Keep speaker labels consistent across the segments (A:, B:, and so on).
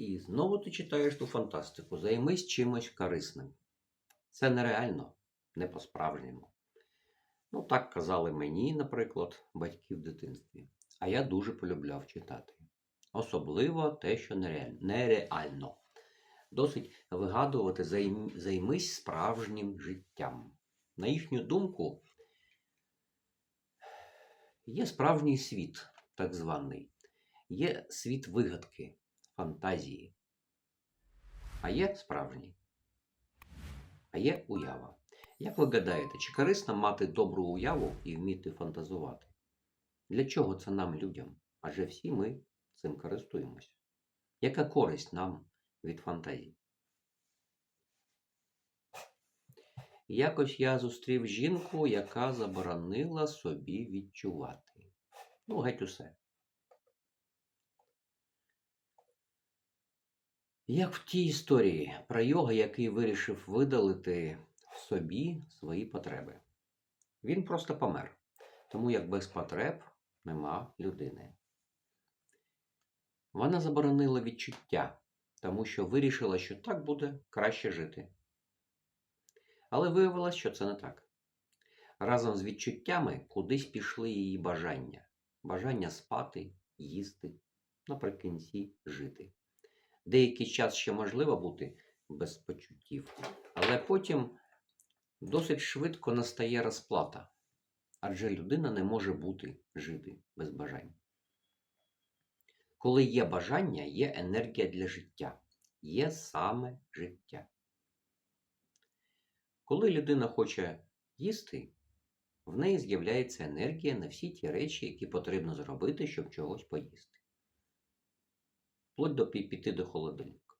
A: і знову ти читаєш ту фантастику. Займись чимось корисним. Це нереально, не по-справжньому. Ну, так казали мені, наприклад, батьки в дитинстві. А я дуже полюбляв читати. Особливо те, що нереально. Досить вигадувати, займись справжнім життям. На їхню думку, є справжній світ, так званий, є світ вигадки, фантазії. А є справжній. А є уява. Як ви гадаєте, чи корисно мати добру уяву і вміти фантазувати? Для чого це нам, людям? Адже всі ми цим користуємося. Яка користь нам від фантазій? Якось я зустрів жінку, яка заборонила собі відчувати. Ну, геть усе. Як в тій історії про йога, який вирішив видалити в собі свої потреби. Він просто помер, тому як без потреб нема людини. Вона заборонила відчуття, тому що вирішила, що так буде краще жити. Але виявилось, що це не так. Разом з відчуттями кудись пішли її бажання. Бажання спати, їсти, наприкінці жити. Деякий час ще можливо бути без почуттів, але потім досить швидко настає розплата, адже людина не може бути жити без бажань. Коли є бажання, є енергія для життя, є саме життя. Коли людина хоче їсти, в неї з'являється енергія на всі ті речі, які потрібно зробити, щоб чогось поїсти. Вплоть до піти до холодильника.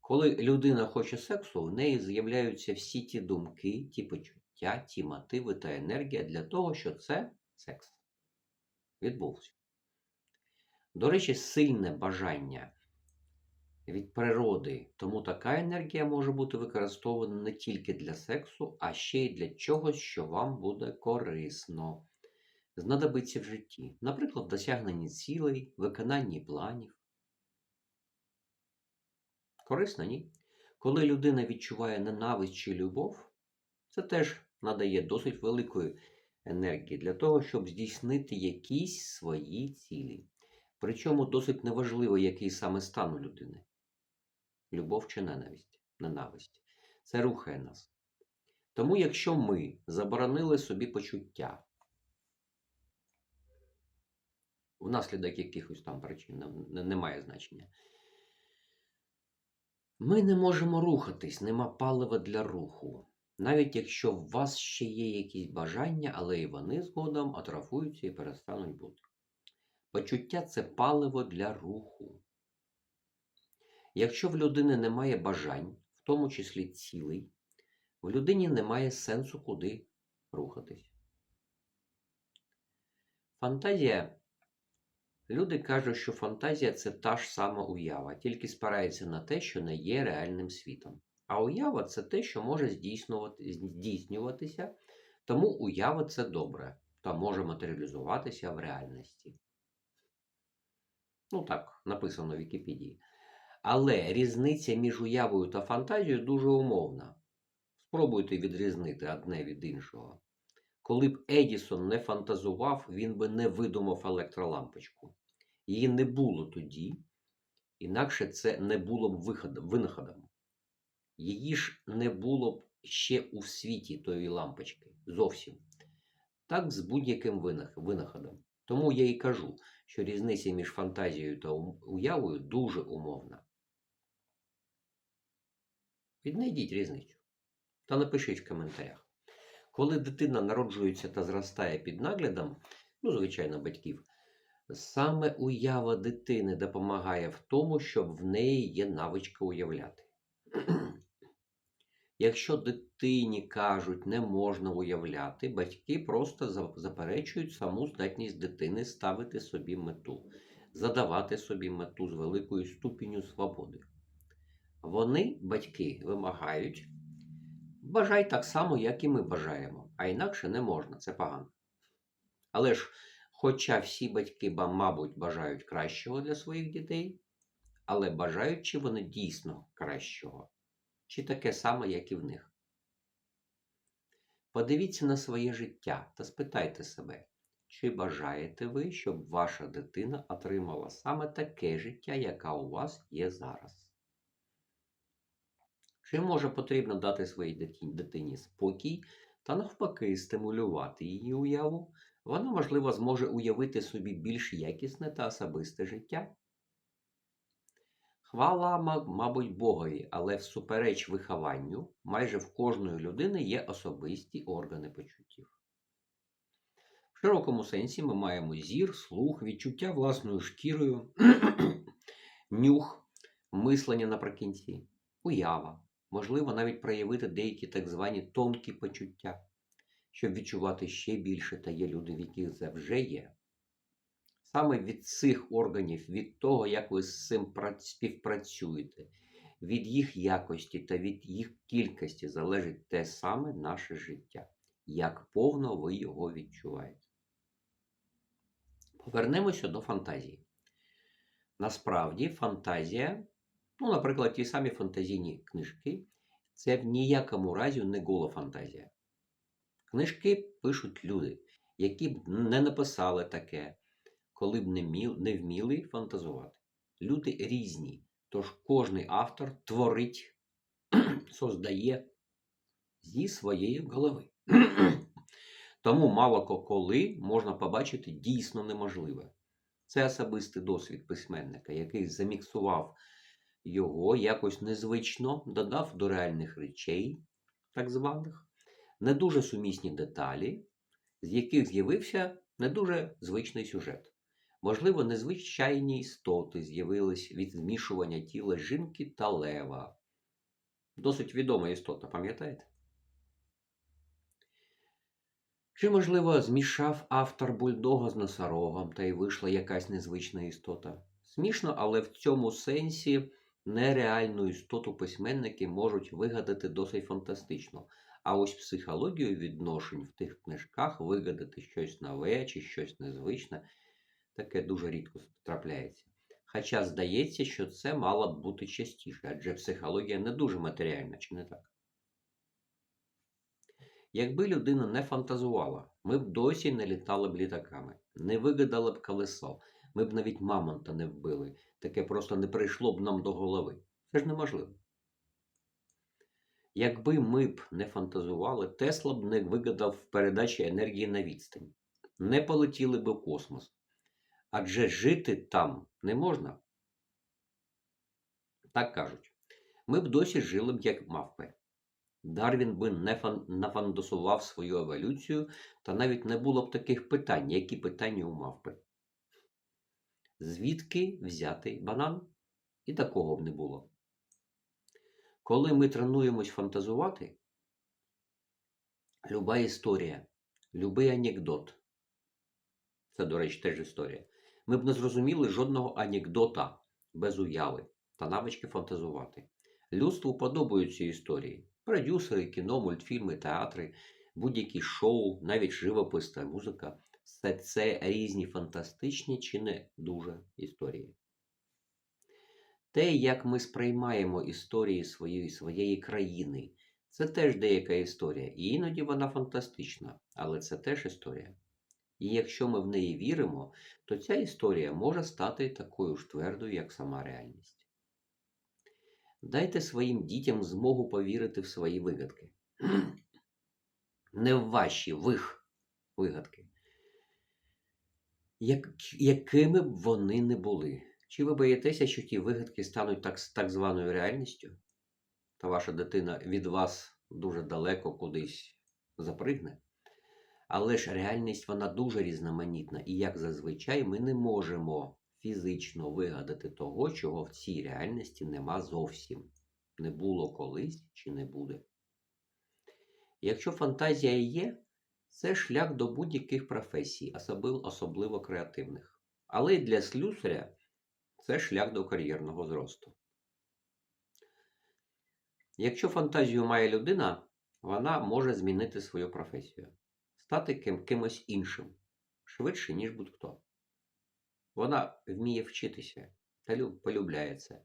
A: Коли людина хоче сексу, в неї з'являються всі ті думки, ті почуття, ті мотиви та енергія для того, що це секс відбувся. До речі, сильне бажання від природи, тому така енергія може бути використована не тільки для сексу, а ще й для чогось, що вам буде корисно, знадобиться в житті, наприклад, досягненні цілей, виконанні планів. Корисно, ні? Коли людина відчуває ненависть чи любов, це теж надає досить великої енергії для того, щоб здійснити якісь свої цілі. Причому досить неважливо, який саме стан у людини. Любов чи ненависть. ненависть. Це рухає нас. Тому, якщо ми заборонили собі почуття, внаслідок якихось там причин не- не- немає значення, ми не можемо рухатись, нема палива для руху. Навіть якщо в вас ще є якісь бажання, але і вони згодом атрофуються і перестануть бути. Почуття це паливо для руху. Якщо в людини немає бажань, в тому числі цілей, в людині немає сенсу куди рухатись. Фантазія. Люди кажуть, що фантазія це та ж сама уява, тільки спирається на те, що не є реальним світом. А уява це те, що може здійснюватися, тому уява це добре та може матеріалізуватися в реальності. Ну так, написано в Вікіпедії. Але різниця між уявою та фантазією дуже умовна. Спробуйте відрізнити одне від іншого. Коли б Едісон не фантазував, він би не видумав електролампочку. Її не було тоді, інакше це не було б винаходом. Її ж не було б ще у світі тої лампочки. Зовсім. Так з будь-яким винаходом. Тому я і кажу, що різниця між фантазією та уявою дуже умовна. Віднайдіть різницю та напишіть в коментарях. Коли дитина народжується та зростає під наглядом, ну, звичайно, батьків, саме уява дитини допомагає в тому, щоб в неї є навичка уявляти. Якщо дитині кажуть, не можна уявляти, батьки просто заперечують саму здатність дитини ставити собі мету, задавати собі мету з великою ступінню свободи. Вони, батьки, вимагають бажай так само, як і ми бажаємо, а інакше не можна, це погано. Але ж, хоча всі батьки, мабуть, бажають кращого для своїх дітей, але бажають чи вони дійсно кращого, чи таке саме, як і в них. Подивіться на своє життя та спитайте себе, чи бажаєте ви, щоб ваша дитина отримала саме таке життя, яке у вас є зараз? Чи може потрібно дати своїй дитині, спокій та навпаки стимулювати її уяву? Вона, можливо, зможе уявити собі більш якісне та особисте життя. Хвала, мабуть, Богові, але всупереч вихованню, майже в кожної людини є особисті органи почуттів. В широкому сенсі ми маємо зір, слух, відчуття власною шкірою, нюх, мислення наприкінці, уява, можливо навіть проявити деякі так звані тонкі почуття, щоб відчувати ще більше, та є люди, в яких це вже є. Саме від цих органів, від того, як ви з цим співпрацюєте, від їх якості та від їх кількості залежить те саме наше життя, як повно ви його відчуваєте. Повернемося до фантазії. Насправді, фантазія, ну, наприклад, ті самі фантазійні книжки, це в ніякому разі не гола фантазія. Книжки пишуть люди, які б не написали таке, коли б не, міл, не вміли фантазувати. Люди різні, тож кожний автор творить, создає зі своєї голови. Тому мало коли можна побачити дійсно неможливе. Це особистий досвід письменника, який заміксував його якось незвично, додав до реальних речей, так званих, не дуже сумісні деталі, з яких з'явився не дуже звичний сюжет. Можливо, незвичайні істоти з'явились від змішування тіла жінки та лева. Досить відома істота, пам'ятаєте? Чи, можливо, змішав автор бульдога з носорогом, та й вийшла якась незвична істота? Смішно, але в цьому сенсі нереальну істоту письменники можуть вигадати досить фантастично. А ось психологію відношень в тих книжках вигадати щось нове чи щось незвичне, таке дуже рідко трапляється. Хоча здається, що це мало б бути частіше, адже психологія не дуже матеріальна, чи не так? Якби людина не фантазувала, ми б досі не літали б літаками, не вигадали б колесо, ми б навіть мамонта не вбили. Таке просто не прийшло б нам до голови. Це ж неможливо. Якби ми б не фантазували, Тесла б не вигадав передачі енергії на відстань. Не полетіли б у космос. Адже жити там не можна. Так кажуть. Ми б досі жили б як мавпи. Дарвін би не фан... нафантасував свою еволюцію, та навіть не було б таких питань, які питання у мавпи. Звідки взяти банан? І такого б не було. Коли ми тренуємось фантазувати, люба історія, любий анекдот, це, до речі, теж історія, ми б не зрозуміли жодного анекдота без уяви та навички фантазувати. Людству подобаються історії. Продюсери, кіно, мультфільми, театри, будь-які шоу, навіть живопис та музика все це різні фантастичні чи не дуже історії. Те, як ми сприймаємо історії своєї, своєї країни, це теж деяка історія. І іноді вона фантастична, але це теж історія. І якщо ми в неї віримо, то ця історія може стати такою ж твердою, як сама реальність. Дайте своїм дітям змогу повірити в свої вигадки. Не в ваші в їх вигадки. Як, якими б вони не були. Чи ви боїтеся, що ті вигадки стануть так, так званою реальністю? Та ваша дитина від вас дуже далеко кудись запригне? Але ж реальність вона дуже різноманітна, і як зазвичай ми не можемо фізично вигадати того, чого в цій реальності нема зовсім. Не було колись чи не буде. Якщо фантазія є, це шлях до будь-яких професій, особливо, креативних. Але й для слюсаря це шлях до кар'єрного зросту. Якщо фантазію має людина, вона може змінити свою професію, стати ким, кимось іншим, швидше, ніж будь-хто. Вона вміє вчитися, та лю- полюбляє це.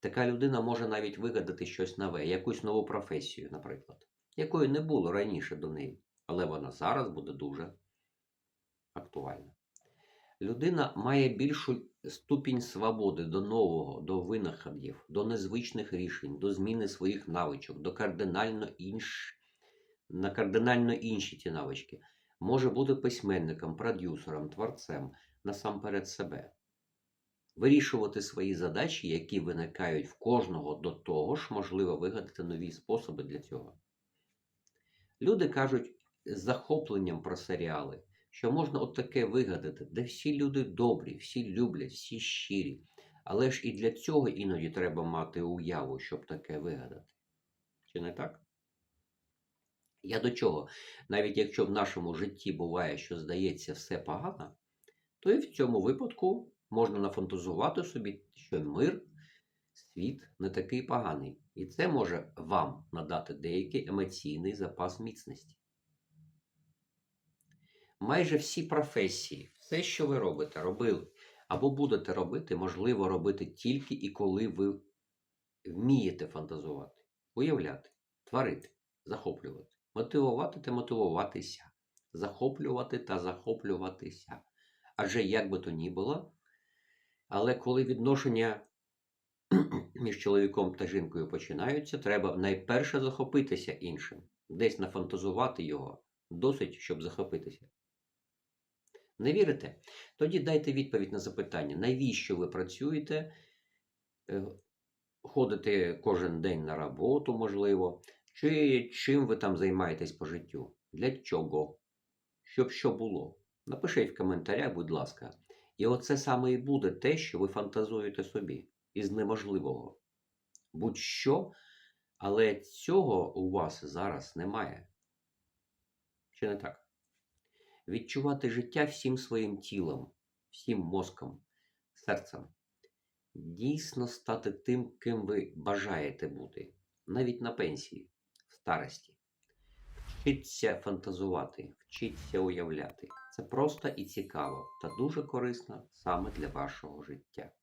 A: Така людина може навіть вигадати щось нове, якусь нову професію, наприклад, якої не було раніше до неї, але вона зараз буде дуже актуальна. Людина має більшу ступінь свободи до нового, до винаходів, до незвичних рішень, до зміни своїх навичок, до кардинально інш... на кардинально інші ті навички. Може бути письменником, продюсером, творцем, насамперед себе. Вирішувати свої задачі, які виникають в кожного, до того ж, можливо вигадати нові способи для цього. Люди кажуть захопленням про серіали, що можна от таке вигадати, де всі люди добрі, всі люблять, всі щирі. Але ж і для цього іноді треба мати уяву, щоб таке вигадати. Чи не так? Я до чого? Навіть якщо в нашому житті буває, що здається все погано, то і в цьому випадку можна нафантазувати собі, що мир, світ не такий поганий. І це може вам надати деякий емоційний запас міцності. Майже всі професії, все, що ви робите, робили або будете робити, можливо робити тільки і коли ви вмієте фантазувати, уявляти, творити, захоплювати, мотивувати та мотивуватися, захоплювати та захоплюватися. Адже як би то ні було, але коли відношення між чоловіком та жінкою починаються, треба найперше захопитися іншим, десь нафантазувати його, досить, щоб захопитися. Не вірите? Тоді дайте відповідь на запитання, навіщо ви працюєте, е, ходите кожен день на роботу, можливо, чи чим ви там займаєтесь по життю? Для чого? Щоб що було? Напишіть в коментарях, будь ласка. І оце саме і буде те, що ви фантазуєте собі із неможливого. Будь-що, але цього у вас зараз немає. Чи не так? Відчувати життя всім своїм тілом, всім мозком, серцем. Дійсно стати тим, ким ви бажаєте бути, навіть на пенсії, в старості. Вчіться фантазувати, вчіться уявляти. Це просто і цікаво та дуже корисно саме для вашого життя.